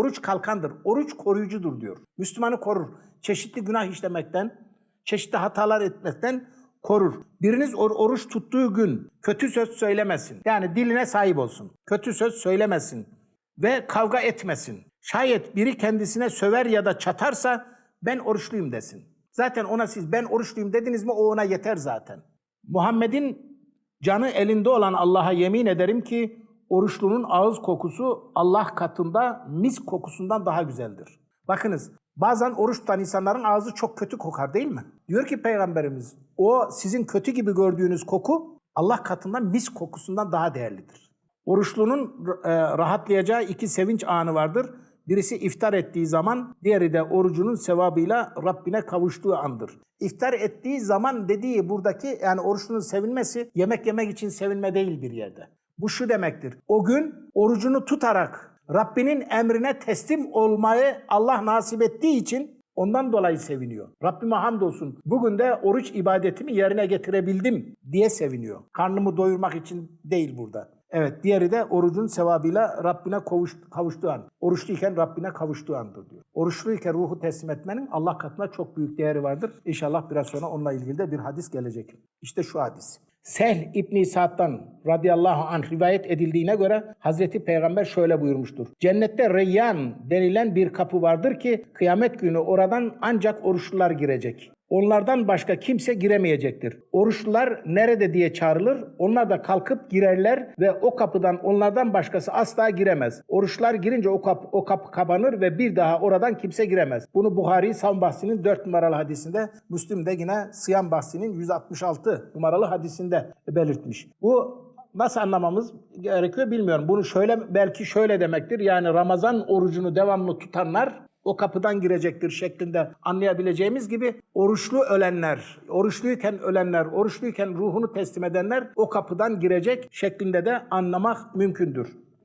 oruç kalkandır. Oruç koruyucudur diyor. Müslümanı korur. Çeşitli günah işlemekten, çeşitli hatalar etmekten korur. Biriniz or- oruç tuttuğu gün kötü söz söylemesin. Yani diline sahip olsun. Kötü söz söylemesin ve kavga etmesin. Şayet biri kendisine söver ya da çatarsa ben oruçluyum desin. Zaten ona siz ben oruçluyum dediniz mi o ona yeter zaten. Muhammed'in canı elinde olan Allah'a yemin ederim ki oruçlunun ağız kokusu Allah katında mis kokusundan daha güzeldir. Bakınız bazen oruç tutan insanların ağzı çok kötü kokar değil mi? Diyor ki Peygamberimiz o sizin kötü gibi gördüğünüz koku Allah katında mis kokusundan daha değerlidir. Oruçlunun e, rahatlayacağı iki sevinç anı vardır. Birisi iftar ettiği zaman, diğeri de orucunun sevabıyla Rabbine kavuştuğu andır. İftar ettiği zaman dediği buradaki yani oruçlunun sevinmesi yemek yemek için sevinme değil bir yerde. Bu şu demektir. O gün orucunu tutarak Rabbinin emrine teslim olmayı Allah nasip ettiği için ondan dolayı seviniyor. Rabbime hamdolsun. Bugün de oruç ibadetimi yerine getirebildim diye seviniyor. Karnımı doyurmak için değil burada. Evet, diğeri de orucun sevabıyla Rabbine kavuş, kavuştuğu an. Oruçluyken Rabbine kavuştuğu andır diyor. Oruçluyken ruhu teslim etmenin Allah katında çok büyük değeri vardır. İnşallah biraz sonra onunla ilgili de bir hadis gelecek. İşte şu hadis. Sehl İbni Sa'd'dan radıyallahu anh rivayet edildiğine göre Hazreti Peygamber şöyle buyurmuştur. Cennette Reyyan denilen bir kapı vardır ki kıyamet günü oradan ancak oruçlular girecek. Onlardan başka kimse giremeyecektir. Oruçlular nerede diye çağrılır. Onlar da kalkıp girerler ve o kapıdan onlardan başkası asla giremez. Oruçlar girince o kapı, o kapı kapanır ve bir daha oradan kimse giremez. Bunu Buhari Savun Bahsi'nin 4 numaralı hadisinde, Müslim de yine Sıyam Bahsi'nin 166 numaralı hadisinde belirtmiş. Bu Nasıl anlamamız gerekiyor bilmiyorum. Bunu şöyle belki şöyle demektir. Yani Ramazan orucunu devamlı tutanlar o kapıdan girecektir şeklinde anlayabileceğimiz gibi oruçlu ölenler, oruçluyken ölenler, oruçluyken ruhunu teslim edenler o kapıdan girecek şeklinde de anlamak mümkündür.